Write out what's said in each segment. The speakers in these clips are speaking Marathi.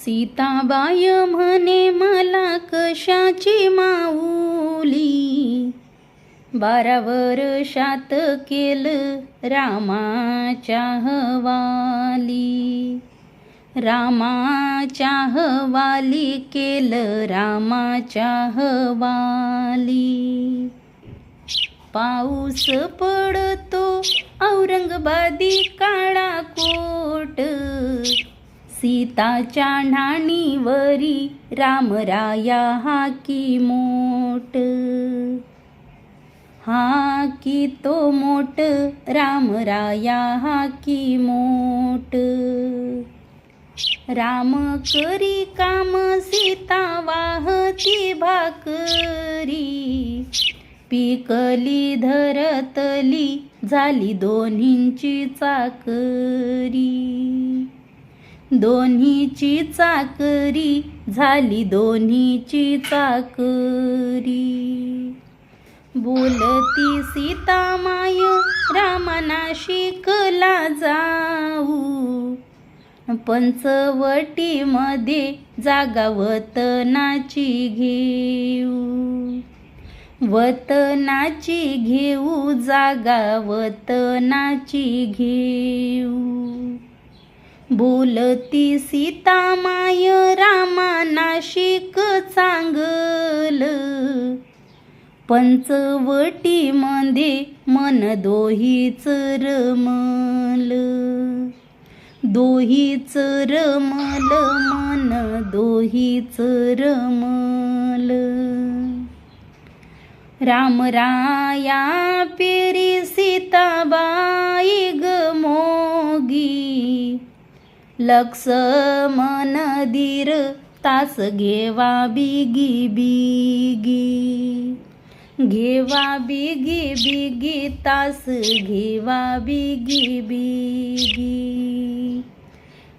सीताबाय म्हणे मला कशाची माऊली? बारा वर्षात केलं रामाच्या हवाली. रामाच्या हवाली केलं रामाच्या हवाली. पाऊस पडतो औरंगाबादी काळा कोट सीताच्या न्हाणीवरी रामराया हाकी मोट? हा की तो मोट? रामराया हाकी मोट? राम करी काम सीता वाहती भाकरी. पिकली धरतली झाली दोन्हींची चाकरी. दोन्हीची चाकरी झाली दोन्हीची चाकरी. बोलती सीता माय रामना शिकला जाऊ. पंचवटीमध्ये जागा वतनाची घेऊ. वतनाची घेऊ जागा वतनाची घेऊ. बोलती सीता माय रामा नाशिक चांगल पंचवटीमध्ये मन दोहीच रमल. दोहीच रमल मन दोहीच रमल. रामराया पेरी लक्ष्मण धीर तास घेवा बिगी बिगी. घेवा बिगी बिगी तास घेवा बिगी बिगी.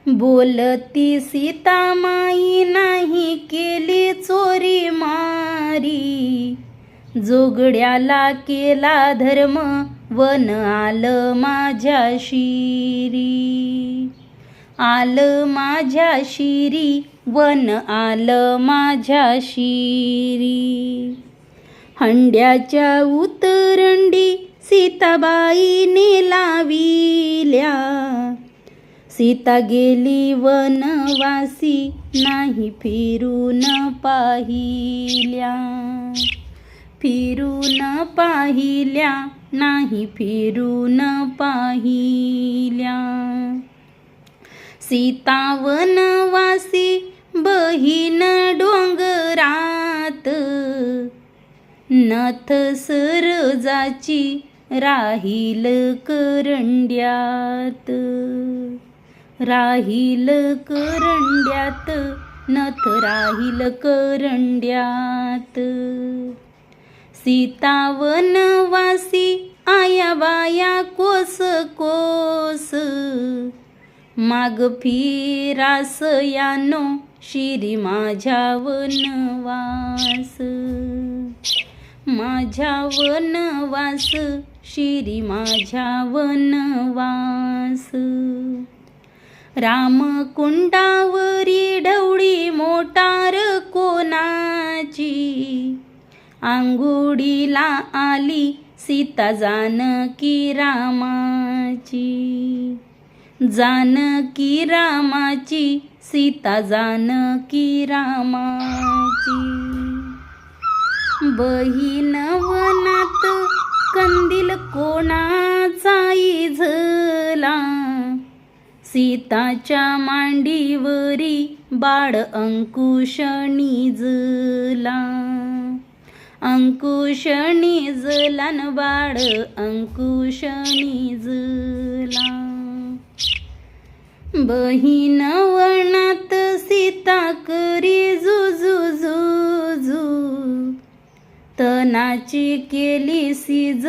बोलती सीता माई नाही केली चोरी मारी. जोगड्याला केला धर्म वन आलं माझ्या शिरी. आलं माझ्या शिरी वन आलं माझ्या शिरी. हंड्याच्या उतरंडी सीताबाईने लाविल्या. सीता गेली वनवासी नाही फिरून पाहिल्या. फिरून पाहिल्या नाही फिरून पाहिल्या. सीता वनवासी बहीण डोंगरात. नथ सरजाची राहील करंड्यात. राहील करंड्यात नथ राहील करंड्यात. सीता वनवासी आया बाया कोस कोस. माग फिरास यानो शिरी माझ्या वनवास माझ्या वनवास शिरी माझ्या वनवास रामकुंडावरी ढवळी मोटार कोणाची? आंघोळीला आली सीता जानकी रामाची. जानकी रामाची सीता जानकी रामाची. बहीण वनात कंदील कोणाचा इझला? सीताच्या मांडीवरी बाळ अंकुश निजला. अंकुश निजला बाळ अंकुश निजला. बहीण वनात सीता करी जुजू जुजू तनाची केली सीज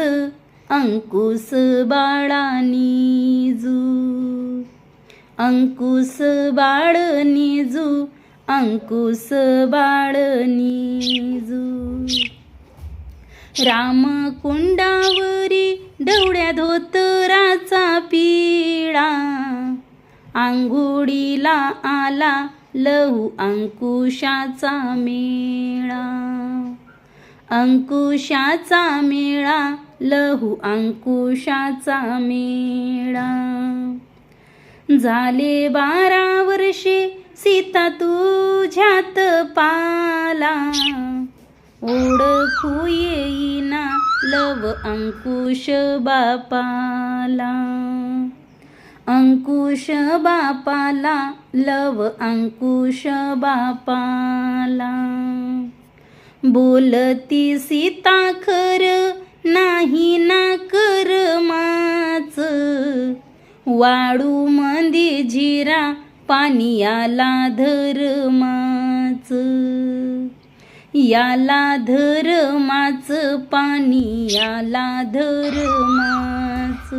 अंकुश बाळानी जू. अंकुश बाळ निजू अंकुश बाळनीजू रामकुंडावरी डवळ्या धोतराचा पिळा. आंघोळीला आला लहू अंकुशाचा मेळा. अंकुशाचा मेळा लहू अंकुशाचा मेळा. झाले बारा वर्षे सीता तुझ्यात पाला. ओळखू येईना लव अंकुश बापाला. अंकुश बापाला लव अंकुश बापाला. बोलती सीता खर नाही ना करमाच वाळू मंदी झिरा पाणी याला धरमाच याला धरमाच पाणी याला धरमाच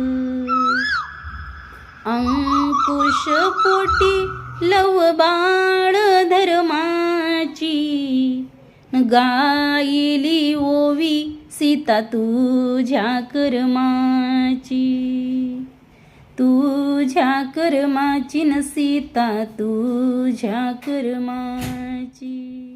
अंकुशपोटी लव बाळ धर्माची. गायली ओवी सीता तुझ्या कर्माची. तुझ्या कर्माची न सीता तुझ्या कर्माची.